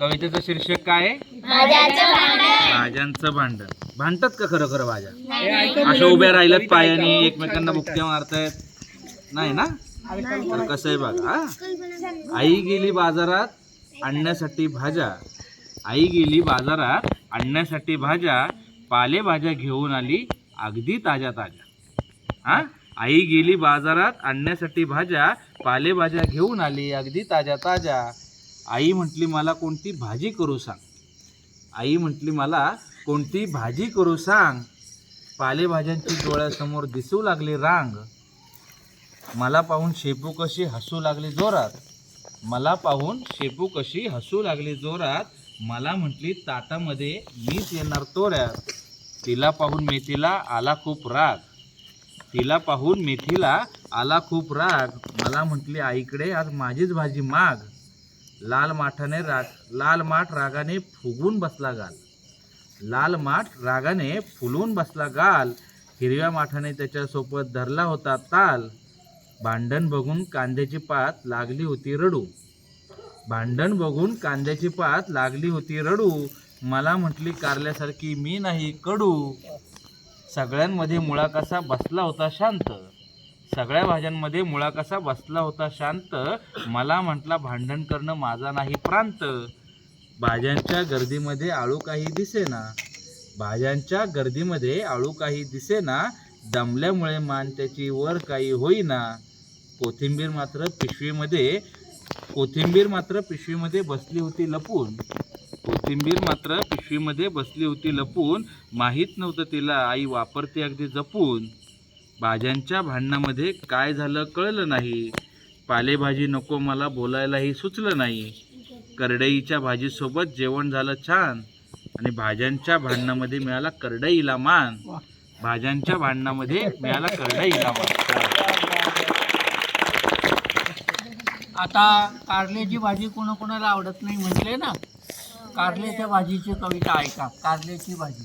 कवितेचं शीर्षक काय आहे? भाज्यांचं भांडण. भांडतात का खरं खरं भाज्या? अशा उभ्या राहिल्यात पायाने एकमेकांना बुक्त्या मारतायत. नाही ना? तर कसं आहे बघा हा? आई गेली बाजारात आणण्यासाठी भाज्या. आई गेली बाजारात आणण्यासाठी भाज्या. पालेभाज्या घेऊन आली अगदी ताज्या ताज्या. हा? आई गेली बाजारात आणण्यासाठी भाज्या. पालेभाज्या घेऊन आली अगदी ताज्या ताज्या. आई म्हटली मला कोणती भाजी करू सांग. आई म्हटली मला कोणती भाजी करू सांग. पालेभाज्यांची डोळ्यासमोर दिसू लागली रांग. मला पाहून शेपू कशी हसू लागली जोरात. मला पाहून शेपू कशी हसू लागली जोरात. मला म्हटली ताटामध्ये मीच येणार तोऱ्यात. तिला पाहून मेथीला आला खूप राग. तिला पाहून मेथीला आला खूप राग. मला म्हटली आईकडे आज माझीच भाजी माग. लाल माठाने राग लाल माठ रागाने फुगून बसला गाल. लाल माठ रागाने फुलून बसला गाल. हिरव्या माठाने त्याच्यासोबत धरला होता ताल. भांडण बघून कांद्याची पात लागली होती रडू. भांडण बघून कांद्याची पात लागली होती रडू. मला म्हटली कारल्यासारखी मी नाही कडू. सगळ्यांमध्ये मुळा कसा बसला होता शांत. सगळ्या भाज्यांमध्ये मुळा कसा बसला होता शांत मला म्हटला भांडण करणं माझा नाही प्रांत. भाज्यांच्या गर्दीमध्ये आळू काही दिसेना. भाज्यांच्या गर्दीमध्ये आळू काही दिसेना. दमल्यामुळे मान त्याची वर काही होईना. कोथिंबीर मात्र पिशवीमध्ये कोथिंबीर मात्र पिशवीमध्ये बसली होती लपून. कोथिंबीर मात्र पिशवीमध्ये बसली होती लपून. माहीत नव्हतं तिला आई वापरते अगदी जपून. भाज्यांच्या भांडणामध्ये काय झालं कळलं नाही. पालेभाजी नको मला बोलायलाही सुचलं नाही. करडईच्या भाजीसोबत जेवण झालं छान. आणि भाज्यांच्या भांडणामध्ये मिळाला करडईला मान. भाज्यांच्या भांडणामध्ये मिळाला करडईला मान. आता कारल्याची भाजी कोणाकोणाला आवडत नाही म्हटले ना? कारल्याच्या भाजीची कविता ऐका. कारल्याची भाजी.